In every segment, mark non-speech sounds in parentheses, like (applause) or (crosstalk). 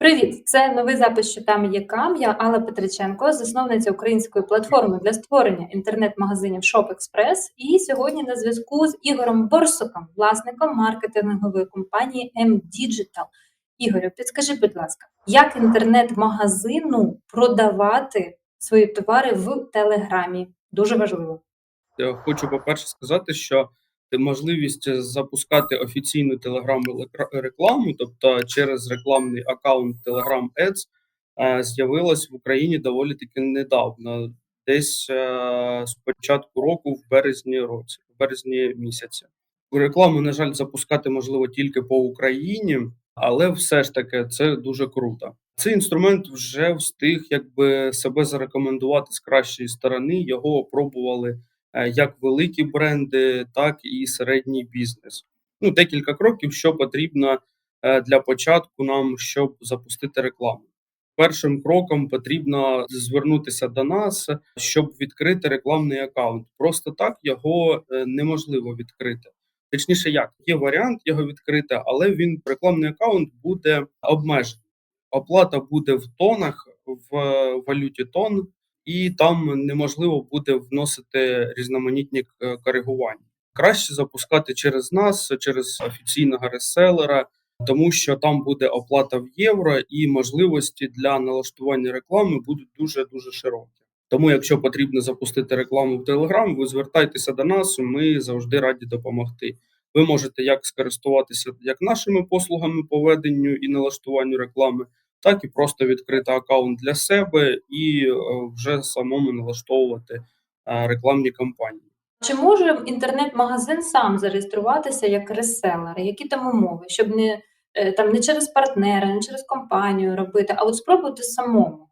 Привіт! Це новий запис «Що там є кам». Я Алла Петриченко, засновниця української платформи для створення інтернет-магазинів ShopExpress. І сьогодні на зв'язку з Ігорем Борсуком, власником маркетингової компанії M-Digital. Ігорю, підскажи, будь ласка, як інтернет-магазину продавати свої товари в Телеграмі? Дуже важливо. Е, Хочу, по-перше, сказати, що можливість запускати офіційну Telegram рекламу, тобто через рекламний аккаунт Telegram Ads, е, з'явилась в Україні доволі таки недавно, десь е, з початку року, в березні році, в березні місяці. Рекламу, на жаль, запускати можливо тільки по Україні, але все ж таки це дуже круто. Цей інструмент вже встиг якби себе зарекомендувати з кращої сторони. Його опробували е, як великі бренди, так і середній бізнес. Ну, декілька кроків, що потрібно е, для початку нам, щоб запустити рекламу. Першим кроком потрібно звернутися до нас, щоб відкрити рекламний аккаунт. Просто так його е, неможливо відкрити. Точніше, як є варіант його відкрити, але він рекламний аккаунт буде обмежений. Оплата буде в тонах, в е, валюті тон, і там неможливо буде вносити різноманітні е, коригування. Краще запускати через нас, через офіційного реселера, тому що там буде оплата в євро, і можливості для налаштування реклами будуть дуже дуже широкі. Тому, якщо потрібно запустити рекламу в Telegram, ви звертайтеся до нас, ми завжди раді допомогти. Ви можете як скористуватися як нашими послугами по веденню і налаштуванню реклами, так і просто відкрити аккаунт для себе і е, вже самому налаштовувати е, рекламні кампанії. Чи може інтернет-магазин сам зареєструватися як реселер? Які там умови, щоб не е, там не через партнера, не через компанію робити, а от спробувати самому?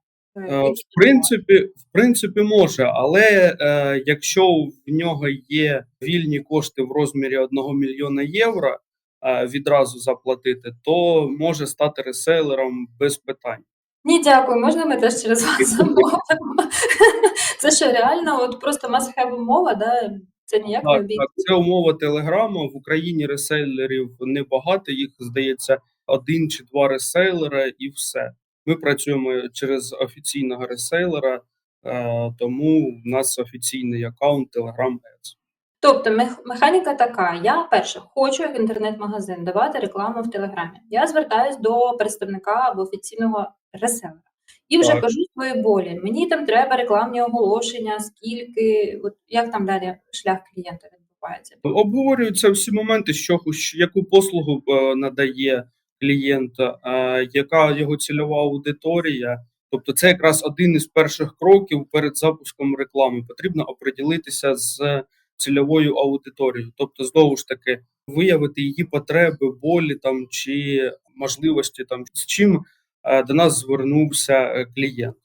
В принципі, в принципі, може, але е, якщо в нього є вільні кошти в розмірі 1 мільйона євро відразу заплатити, то може стати реселером без питань. Ні, дякую. Можна ми теж через вас замовимо? (laughs) Це що реально? От просто must-have умова, да? Це ніяк не Так, обійти. так, це умова Телеграма. В Україні реселерів небагато, їх здається один чи два реселера, і все. Ми працюємо через офіційного реселера, е, тому в нас офіційний аккаунт Telegram Ads. Тобто мех- механіка така: я перше хочу як інтернет-магазин давати рекламу в Телеграмі. Я звертаюсь до представника або офіційного реселера і вже Так. кажу свої болі. Мені там треба рекламні оголошення, скільки, от як там далі шлях клієнта відбувається. Обговорюються всі моменти, що яку послугу е, надає клієнт, е, яка його цільова аудиторія. Тобто, це якраз один із перших кроків перед запуском реклами. Потрібно оприділитися з цільовою аудиторією. Тобто, знову ж таки, виявити її потреби, болі там чи можливості, там з чим е, до нас звернувся е, клієнт.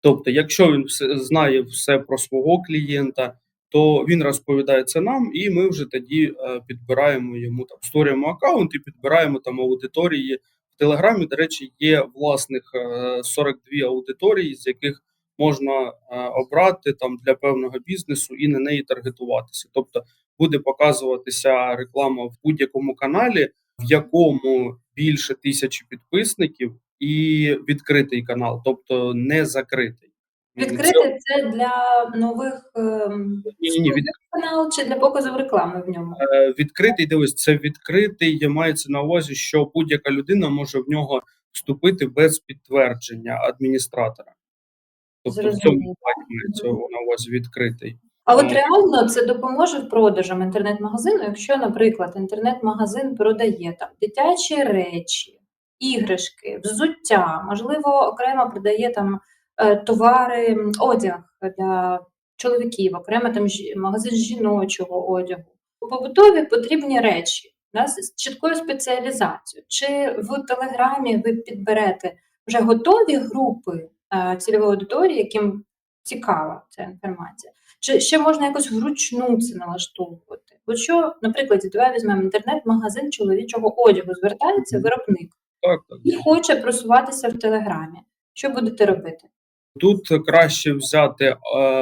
Тобто, якщо він все знає все про свого клієнта, то він розповідає це нам, і ми вже тоді е, підбираємо йому там, створюємо аккаунт і підбираємо там аудиторії. В Телеграмі, до речі, є власних е, 42 аудиторії, з яких можна е, обрати там для певного бізнесу і на неї таргетуватися. Тобто буде показуватися реклама в будь-якому каналі, в якому більше тисячі підписників, і відкритий канал, тобто не закритий. Відкрити це для нових ем, Ні-ні-ні, від- канал чи для показу реклами в ньому? Е, Відкритий, дивись, це відкритий, Я мається на увазі, що будь-яка людина може в нього вступити без підтвердження адміністратора. Тобто в цьому на увазі відкритий. А от Е. реально це допоможе в продажам інтернет-магазину, якщо, наприклад, інтернет-магазин продає там дитячі речі, іграшки, взуття, можливо, окремо продає там е, товари, одяг для чоловіків, окремо там магазин жіночого одягу. Побутові потрібні речі да, з чіткою спеціалізацією. Чи в Телеграмі ви підберете вже готові групи цільової аудиторії, яким цікава ця інформація? Чи ще можна якось вручну це налаштовувати? От що, наприклад, давай візьмемо інтернет-магазин чоловічого одягу, звертається виробник Так, так. і хоче просуватися в Телеграмі. Що будете робити? Тут краще взяти е,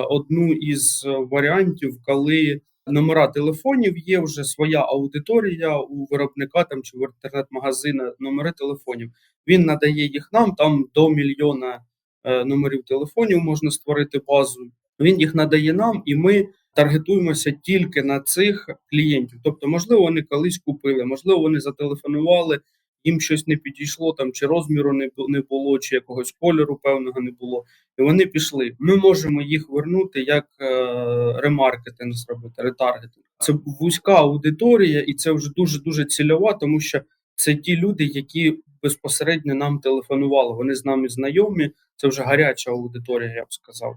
одну із варіантів, коли номера телефонів, є вже своя аудиторія у виробника там чи в інтернет-магазина номери телефонів. Він надає їх нам, там до мільйона е, номерів телефонів можна створити базу. Він їх надає нам, і ми таргетуємося тільки на цих клієнтів. Тобто, можливо, вони колись купили, можливо, вони зателефонували, їм щось не підійшло, там чи розміру не було, чи якогось кольору певного не було. І вони пішли. Ми можемо їх вернути як е, ремаркетинг зробити, ретаргетинг. Це вузька аудиторія, і це вже дуже дуже цільова, тому що це ті люди, які безпосередньо нам телефонували. Вони з нами знайомі. Це вже гаряча аудиторія, я б сказав.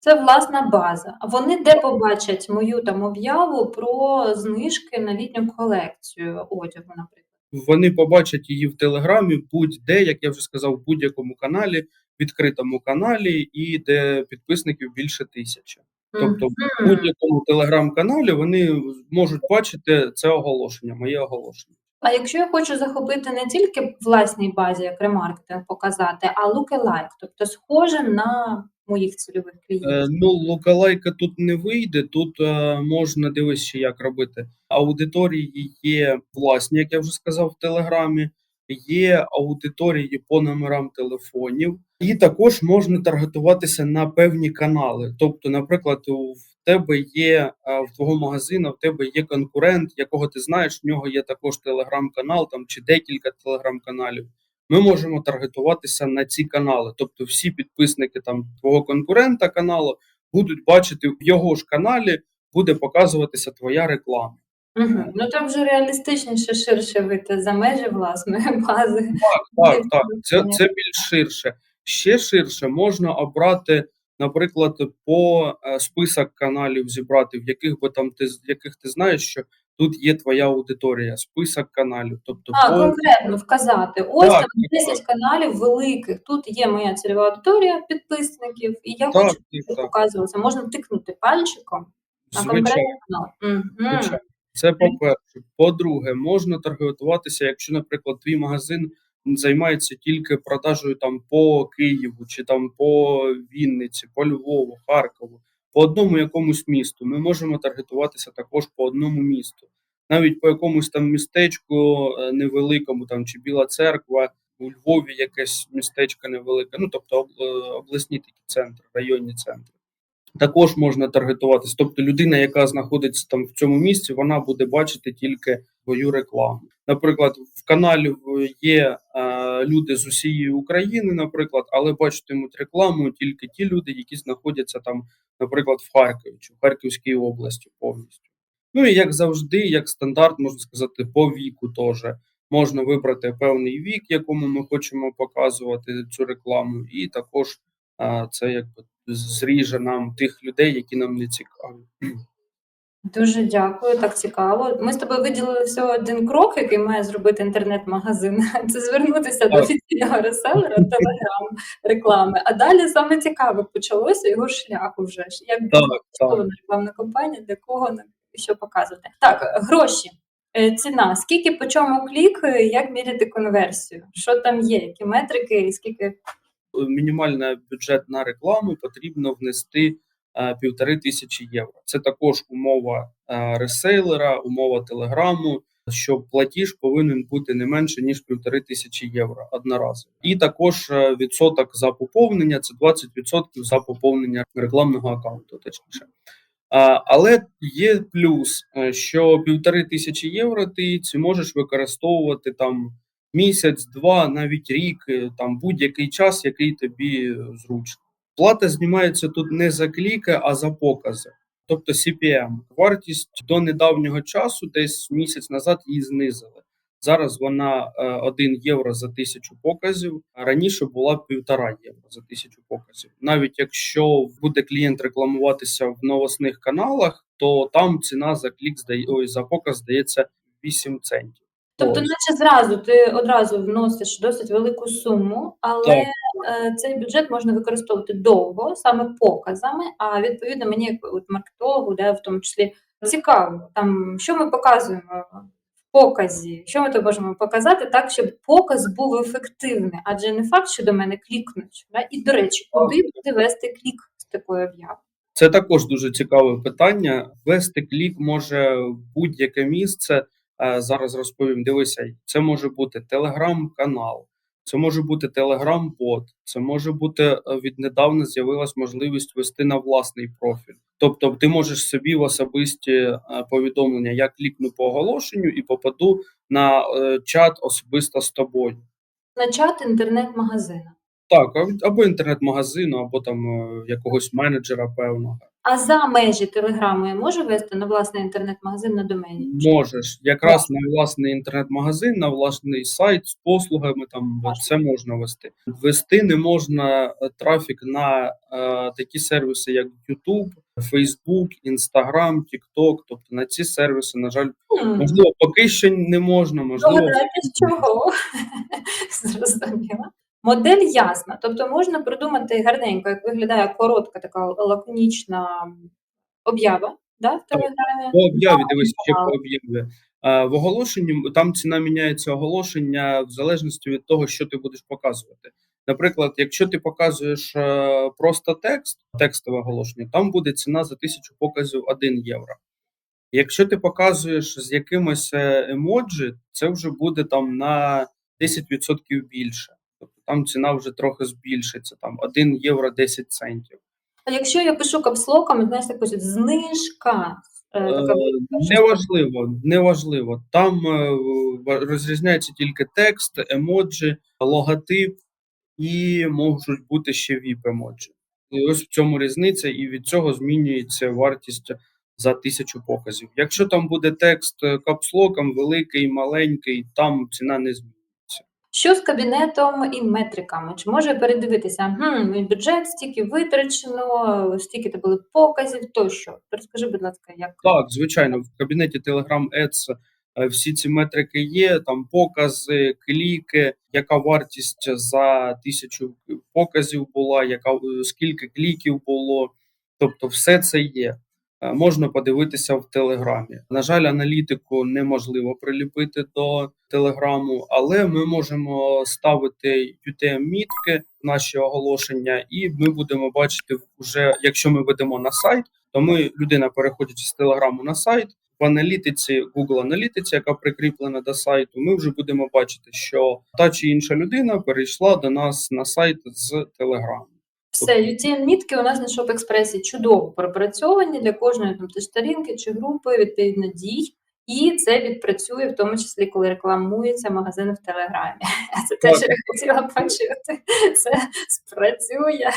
Це власна база. А вони де побачать мою там об'яву про знижки на літню колекцію одягу, наприклад. Вони побачать її в телеграмі, будь-де, як я вже сказав, в будь-якому каналі, відкритому каналі, і де підписників більше тисячі. Тобто, в будь-якому телеграм-каналі вони можуть бачити це оголошення, моє оголошення. А якщо я хочу захопити не тільки власній базі, як ремаркетинг показати, а lookalike, тобто схоже на моїх цільових Е, клієнтів. ну, лукалайка тут не вийде. Тут е, можна дивись, ще як робити. Аудиторії є власні, як я вже сказав, в Телеграмі. Є аудиторії по номерам телефонів, і також можна таргетуватися на певні канали. Тобто, наприклад, в тебе є е, в твого магазину, в тебе є конкурент, якого ти знаєш, в нього є також телеграм-канал там чи декілька телеграм-каналів. Ми можемо таргетуватися на ці канали. Тобто, всі підписники там твого конкурента каналу будуть бачити в його ж каналі, буде показуватися твоя реклама. Угу. Ну там вже реалістичніше, ширше вийти за межі власної (laughs) бази. Так, Є так, це, це більш ширше. Ще ширше можна обрати, наприклад, по е, список каналів зібрати, в яких би там ти з- яких ти знаєш, що тут є твоя аудиторія, список каналів. Тобто, А, по конкретно вказати. Ось Так, там так, 10 каналів великих. Тут є моя цільова аудиторія підписників, і я так, хочу так, щоб так, показуватися. Можна тикнути пальчиком на звичайно. конкретний канал. Мгм. Звичайно. Це по-перше. По-друге, можна таргетуватися, якщо, наприклад, твій магазин займається тільки продажею там по Києву, чи там по Вінниці, по Львову, Харкову, по одному якомусь місту. Ми можемо таргетуватися також по одному місту. Навіть по якомусь там містечку е, невеликому, там чи Біла Церква, у Львові якесь містечко невелике, ну тобто е, обласні такі центри, районні центри також можна таргетуватися. Тобто людина, яка знаходиться там в цьому місці, вона буде бачити тільки твою рекламу. Наприклад, в каналі є е, люди з усієї України, наприклад, але бачитимуть рекламу тільки ті люди, які знаходяться там, наприклад, в Харкові чи в Харківській області повністю. Ну і як завжди, як стандарт, можна сказати, по віку теж. Можна вибрати певний вік, якому ми хочемо показувати цю рекламу, і також а, це якби зріже нам тих людей, які нам не цікаві. Дуже дякую, так цікаво. Ми з тобою виділили всього один крок, який має зробити інтернет-магазин. (laughs) Це звернутися до офіційного реселера, телеграм, реклами. А далі саме цікаве почалося його шлях уже. Як Так, рекламна кампанія, для кого що показувати. Так, гроші. Е, Ціна, скільки по чому клік, е, як міряти конверсію? Що там є? Які метрики і скільки Мінімальний бюджет на рекламу потрібно внести е, півтори тисячі євро. Це також умова е, ресейлера, умова телеграму. Що платіж повинен бути не менше ніж півтори тисячі євро одноразово. І також е, відсоток за поповнення це 20% за поповнення рекламного аккаунту, точніше. Але є плюс, що півтори тисячі євро ти можеш використовувати там місяць, два, навіть рік, е, там будь-який час, який тобі е, зручно. Плата знімається тут не за кліки, а за покази. Тобто CPM. Вартість до недавнього часу, десь місяць назад, її знизили. Зараз вона е, 1 євро за тисячу показів. Раніше була півтора євро за тисячу показів. Навіть якщо буде клієнт рекламуватися в новосних каналах, то там ціна за клік здає ой, за показ здається 8 центів. Тобто, Ось. наче зразу ти одразу вносиш досить велику суму, але Так. е, цей бюджет можна використовувати довго, саме показами. А відповідно, мені як от маркетологу, де в тому числі цікаво, там що ми показуємо в показі, що ми тут можемо показати так, щоб показ був ефективний, адже не факт, що до мене клікнуть. Да? І до речі, куди буде вести клік з такої об'яви? Це також дуже цікаве питання. Вести клік може будь-яке місце. Е, Зараз розповім. Дивися, це може бути телеграм-канал, це може бути телеграм-бот, це може бути е, віднедавна з'явилась можливість вести на власний профіль. Тобто, ти можеш собі в особисті е, повідомлення, я клікну по оголошенню і попаду на чат особисто з тобою. На чат інтернет-магазину. Так, або інтернет-магазину, або там якогось менеджера певного. А за межі телеграму я можу вести на власний інтернет-магазин на домені? Можеш якраз на власний інтернет-магазин, на власний сайт з послугами. Там це можна вести. Вести не можна е, трафік на е, такі сервіси, як YouTube, Facebook, Instagram, TikTok. Тобто на ці сервіси, на жаль, Хм. можливо, поки що не можна, можливо, Догадайтесь, чого? (laughs) Зрозуміла. Модель ясна. Тобто можна придумати гарненько, як виглядає коротка така лаконічна об'ява да, в телеграмі. По об'яві, дивись ще по об'яві. В оголошенні там ціна міняється оголошення в залежності від того, що ти будеш показувати. Наприклад, якщо ти показуєш е, просто текст, текстове оголошення, там буде ціна за тисячу показів 1 євро. Якщо ти показуєш з якимось е, емоджі, це вже буде там на 10% більше. Там ціна вже трохи збільшиться, там 1 євро 10 центів. А якщо я пишу капслоками, знаєш, так пишуть знижка. е, така Е, Неважливо, неважливо. Там е, розрізняється тільки текст, емоджі, логотип і можуть бути ще віп-емоджі. І ось в цьому різниця, і від цього змінюється вартість за тисячу показів. Якщо там буде текст капслоком, великий, маленький, там ціна не зміниться. Що з кабінетом і метриками? Чи може передивитися, хм, бюджет стільки витрачено, стільки то були показів, тощо. Розкажи, будь ласка, як Так, звичайно, в кабінеті Telegram Ads е, всі ці метрики є, там покази, кліки, яка вартість за тисячу показів була, яка е, скільки кліків було. Тобто, все це є. Е, Можна подивитися в Телеграмі. На жаль, аналітику неможливо приліпити до Телеграму, але ми можемо ставити UTM-мітки в наші оголошення, і ми будемо бачити вже, якщо ми ведемо на сайт, то ми людина переходить з Телеграму на сайт. В аналітиці Google аналітиці, яка прикріплена до сайту, ми вже будемо бачити, що та чи інша людина перейшла до нас на сайт з Телеграму. Все, UTM-мітки у нас на Shop Express чудово пропрацьовані для кожної там, сторінки чи групи, відповідно, дій. І це відпрацює, в тому числі, коли рекламується магазин в Телеграмі. (laughs) Це те, що я хотіла почути. Це спрацює.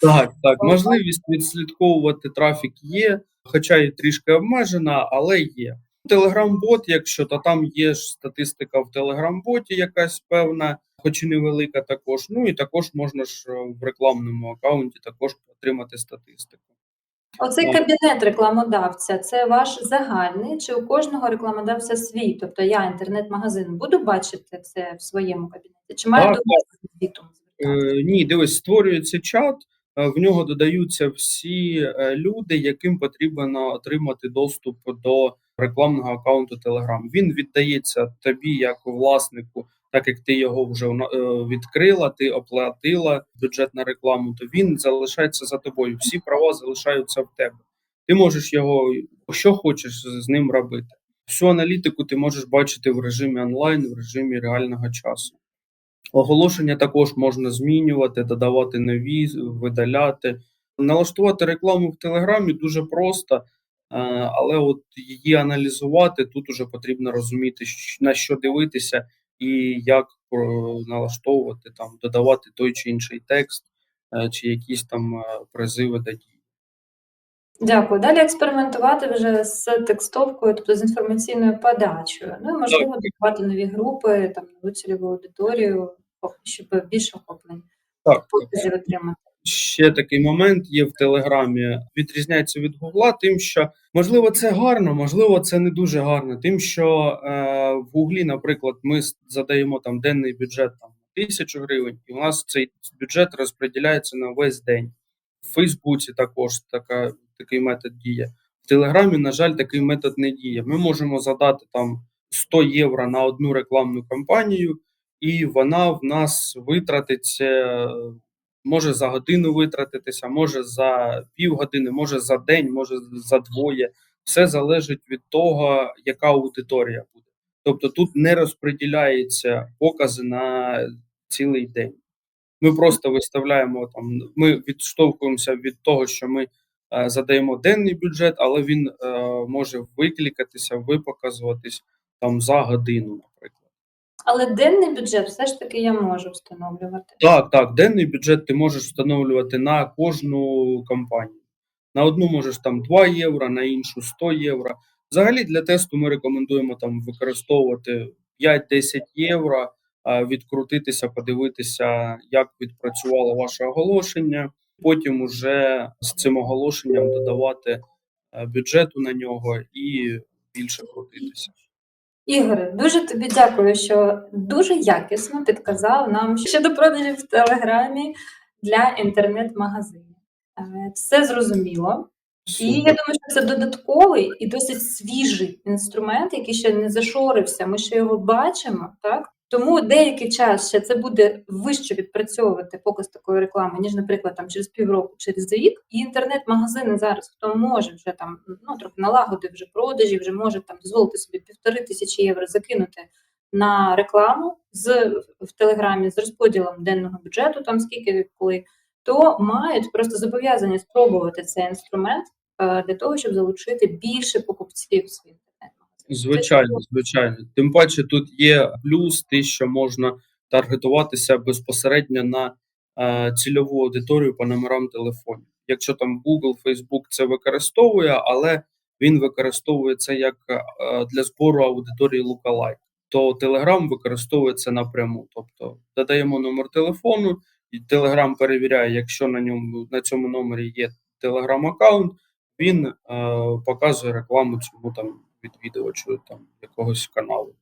Так, так, можливість відслідковувати трафік є, хоча і трішки обмежена, але є. Телеграм-бот, якщо то там є ж статистика в Телеграм-боті, якась певна, хоч і невелика також. Ну і також можна ж е, в рекламному аккаунті також отримати статистику. Оцей кабінет рекламодавця це ваш загальний, чи у кожного рекламодавця свій? Тобто я інтернет-магазин буду бачити це в своєму кабінеті? Чи маю звітом звертатися? Е, ні, дивись, створюється чат, е, в нього додаються всі люди, яким потрібно отримати доступ до рекламного аккаунту Telegram. Він віддається тобі як власнику, так як ти його вже е, відкрила, ти оплатила бюджет на рекламу, то він залишається за тобою. Всі права залишаються в тебе. Ти можеш його що хочеш з ним робити. Всю аналітику ти можеш бачити в режимі онлайн, в режимі реального часу. Оголошення також можна змінювати, додавати нові, видаляти. Налаштувати рекламу в Телеграмі дуже просто, е, але от її аналізувати тут уже потрібно розуміти, на що дивитися і як е, налаштовувати, там, додавати той чи інший текст, е, чи якісь там е, призиви до дій. Дякую. Далі експериментувати вже з текстовкою, тобто з інформаційною подачею. Ну і можливо додавати нові групи, там нову цільову аудиторію, щоб більше охоплень Так, показів отримати. Ще такий момент є в Телеграмі. Відрізняється від Гугла, тим, що можливо це гарно, можливо, це не дуже гарно. Тим, що е, в Гуглі, наприклад, ми задаємо там денний бюджет там тисячу гривень, і у нас цей бюджет розподіляється на весь день. В Фейсбуці також така, такий метод діє. В Телеграмі, на жаль, такий метод не діє. Ми можемо задати там 100 євро на одну рекламну кампанію, і вона в нас витратиться може за годину витратитися, може за півгодини, може за день, може за двоє. Все залежить від того, яка аудиторія буде. Тобто тут не розподіляються покази на цілий день. Ми просто виставляємо там, ми відштовхуємося від того, що ми е, задаємо денний бюджет, але він е, може викликатися, випоказуватись там за годину. Але денний бюджет все ж таки я можу встановлювати. Так, так, денний бюджет ти можеш встановлювати на кожну компанію. На одну можеш там 2 євро, на іншу 100 євро. Взагалі для тесту ми рекомендуємо там використовувати 5-10 євро, відкрутитися, подивитися, як відпрацювало ваше оголошення. Потім уже з цим оголошенням додавати е, бюджету на нього і більше крутитися. Ігоре, дуже тобі дякую, що дуже якісно підказав нам щодо продажів в Телеграмі для інтернет-магазинів. Е, Все зрозуміло. І я думаю, що це додатковий і досить свіжий інструмент, який ще не зашорився. Ми ще його бачимо, так? Тому деякий час ще це буде вище відпрацьовувати показ такої реклами, ніж, наприклад, там через півроку, через рік. І інтернет-магазини зараз, хто може вже там ну трохи налагодив вже продажі, вже може там дозволити собі півтори тисячі євро закинути на рекламу з в телеграмі з розподілом денного бюджету, там скільки коли, то мають просто зобов'язані спробувати цей інструмент е, для того, щоб залучити більше покупців інтернет-магазин. Звичайно, звичайно. Тим паче тут є плюс, те, що можна таргетуватися безпосередньо на е, цільову аудиторію по номерам телефонів. Якщо там Google, Facebook це використовує, але він використовує це як е, для збору аудиторії lookalike, то Telegram використовує це напряму. Тобто додаємо номер телефону, і Telegram перевіряє, якщо на ньому на цьому номері є Telegram аккаунт, він е, показує рекламу цьому там відвідувачу там якогось каналу.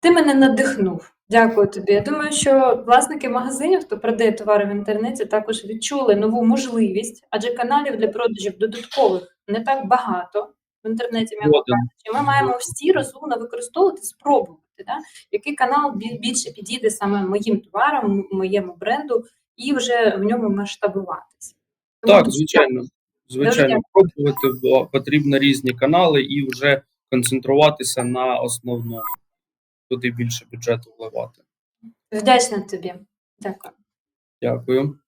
Ти мене надихнув. Дякую тобі. Я думаю, що власники магазинів, хто продає товари в інтернеті, також відчули нову можливість, адже каналів для продажів додаткових не так багато в інтернеті. кажучи. Ми маємо всі розумно використовувати, спробувати, да? який канал більше підійде саме моїм товарам, моєму бренду, і вже в ньому масштабуватися. Тому Так, звичайно. Звичайно, пробувати бо потрібно різні канали і вже концентруватися на основному, туди більше бюджету вливати. Вдячна тобі. Дякую. Дякую.